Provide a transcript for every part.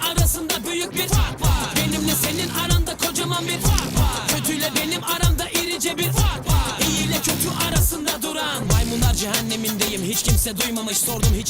arasında büyük bir fark var. Benimle senin aranda kocaman bir fark var. Kötüyle benim aramda irice bir fark var. İyi ile kötü arasında duran. Maymunlar cehennemindeyim hiç kimse duymamış. Sordum hiç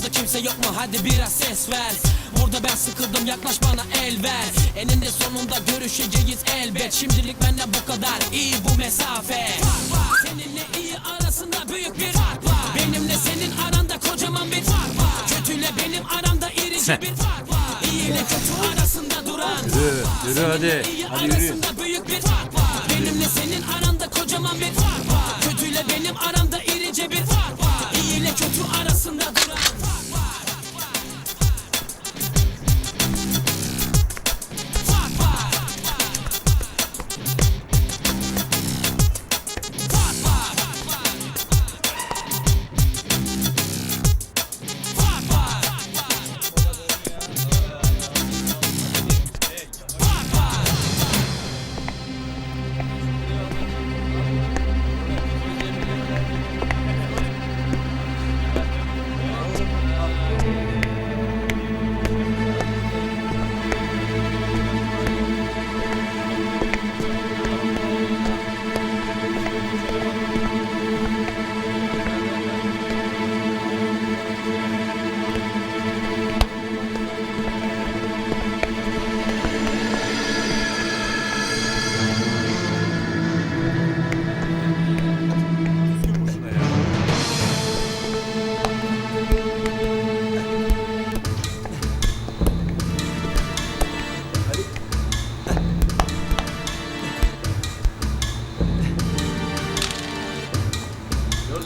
Orada kimse yok mu? Hadi biraz ses ver. Burada ben sıkıldım yaklaş bana el ver. Eninde sonunda görüşeceğiz elbet. Şimdilik benden bu kadar. İyi bu mesafe. Seninle iyi arasında büyük bir fark var. Benimle senin aranda kocaman bir fark var. Kötüyle benim aramda irice bir fark var. İyi ile kötü arasında duran. Yürü, yürü hadi. iyi Hadi yürü. arasında büyük bir fark var. Benimle senin aranda kocaman bir fark var. Kötüyle benim aramda irice bir fark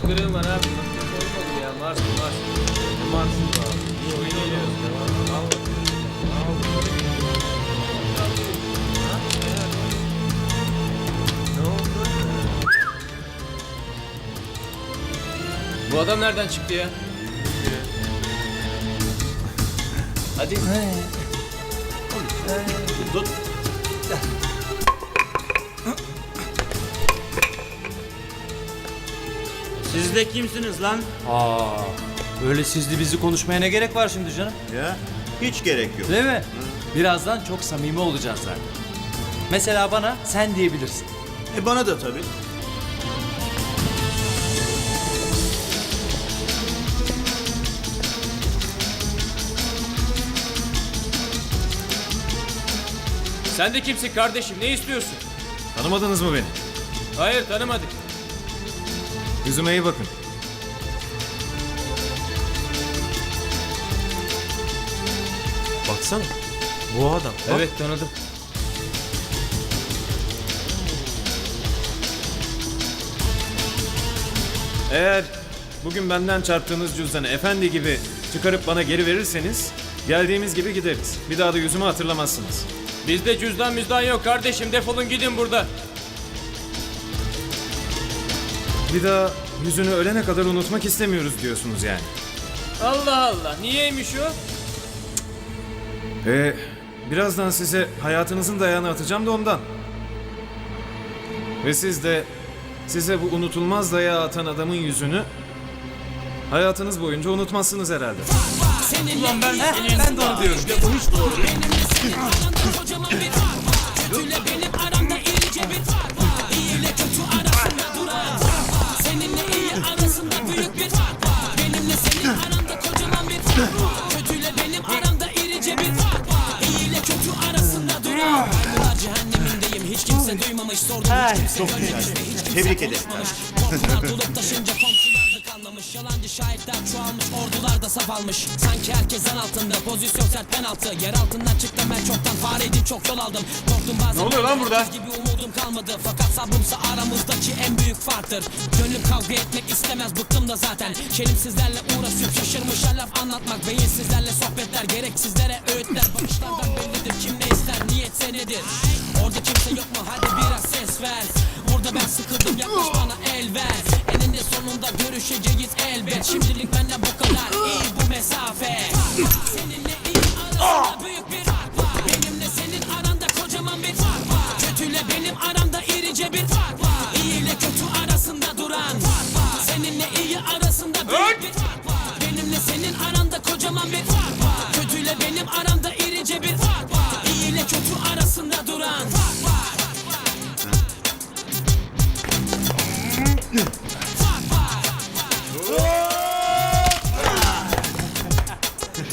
kırığım var abi. Olmadı ya. Mars Mars. Mars? Bu adam nereden çıktı ya? Hadi. Tut. Siz de kimsiniz lan? Aa, öyle sizli bizi konuşmaya ne gerek var şimdi canım? Ya hiç gerek yok. Değil mi? Birazdan çok samimi olacağız zaten. Mesela bana sen diyebilirsin. E bana da tabii. Sen de kimsin kardeşim? Ne istiyorsun? Tanımadınız mı beni? Hayır tanımadık. Yüzüme iyi bakın. Baksana. Bu adam. Bak. Evet tanıdım. Eğer bugün benden çarptığınız cüzdanı efendi gibi çıkarıp bana geri verirseniz geldiğimiz gibi gideriz. Bir daha da yüzümü hatırlamazsınız. Bizde cüzdan müzdan yok kardeşim. Defolun gidin burada. Bir daha yüzünü ölene kadar unutmak istemiyoruz diyorsunuz yani. Allah Allah. Niyeymiş o? Ee, birazdan size hayatınızın dayağını atacağım da ondan. Ve siz de size bu unutulmaz dayağı atan adamın yüzünü hayatınız boyunca unutmazsınız herhalde. Ulan ben, ben de onu diyorum. bu hiç doğru. Benimle çok güzel. Tebrik ederim. kanlamış. Yalancı şahitler çoğalmış ordular da saf almış Sanki herkes zan altında pozisyon sert penaltı Yer altından çıktım ben çoktan fareydim çok yol aldım Korktum bazen Ne oluyor lan burada? gibi umudum kalmadı Fakat sabrımsa aramızdaki en büyük farktır Gönlüm kavga etmek istemez bıktım da zaten Çelimsizlerle uğraşıp şaşırmışlar laf anlatmak Beyinsizlerle sohbetler gereksizlere öğütler Bakışlardan bellidir kim ne ister niyetse nedir Orada kimse yok mu? Hadi biraz ses ver. Burada ben sıkıldım yaklaş bana el ver. Eninde sonunda görüşeceğiz elbet. Şimdilik bende bu kadar. İyi bu mesafe. Seninle iyi arasında büyük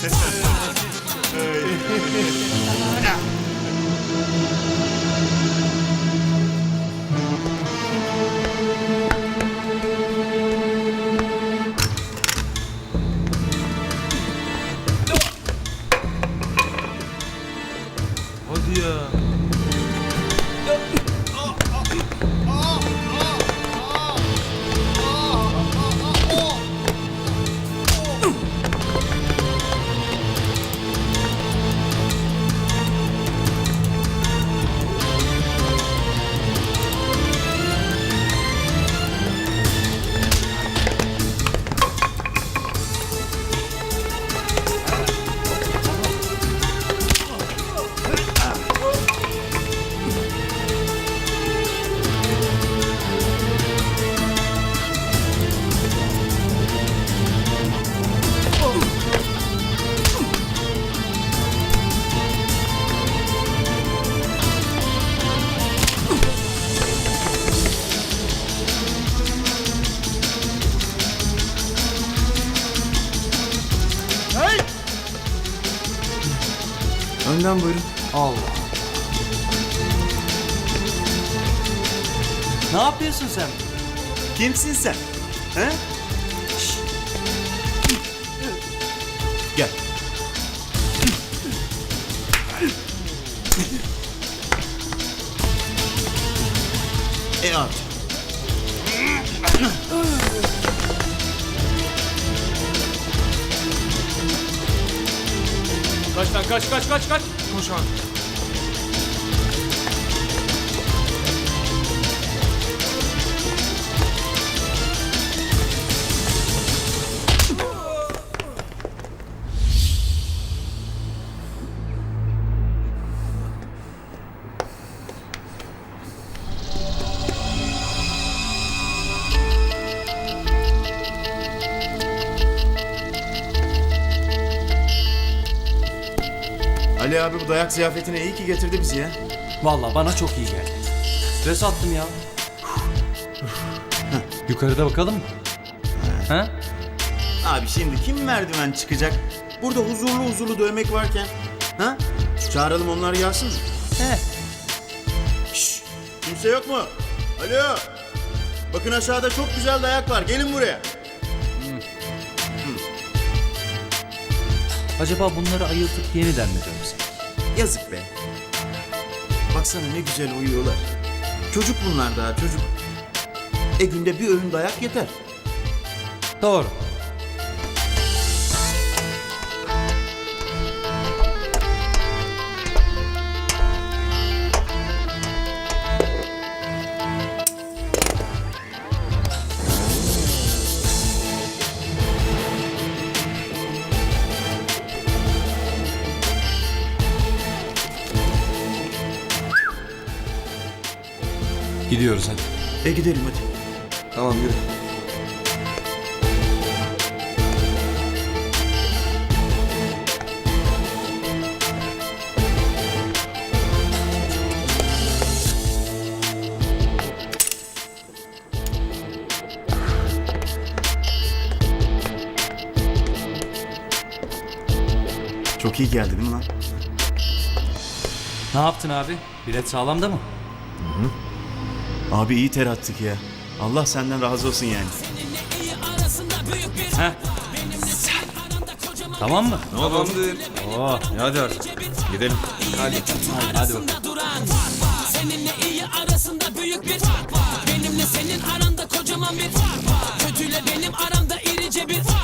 어디야? 어, 어, 어, 어. Önden buyurun. Allah. Ne yapıyorsun sen? Kimsin sen? He? Gel. E at. Kaç lan kaç kaç kaç kaç. Koş abi. Abi bu dayak ziyafetine iyi ki getirdi bizi ya. Vallahi bana çok iyi geldi. Stres attım ya. Yukarıda bakalım mı? Ha? Abi şimdi kim merdiven çıkacak? Burada huzurlu huzurlu dövmek varken. Ha? Çağıralım onlar gelsin mi? He. Şşş! Kimse yok mu? Alo! Bakın aşağıda çok güzel dayak var. Gelin buraya. Acaba bunları ayıltıp yeniden mi dövsek? Yazık be. Baksana ne güzel uyuyorlar. Çocuk bunlar daha çocuk. E günde bir öğün dayak yeter. Doğru. Gidiyoruz hadi. E gidelim hadi. Tamam yürü. Çok iyi geldi değil mi lan? Ne yaptın abi? Bilet sağlamda mı? Abi iyi ter attık ya. Allah senden razı olsun yani. Heh. Tamam mı? Tamamdır. Oo, hadi artık. Gidelim. Hadi. Hadi, hadi bakalım. Seninle iyi arasında büyük bir fark var. Benimle senin aranda kocaman bir fark var. Kötüyle benim aramda irice bir fark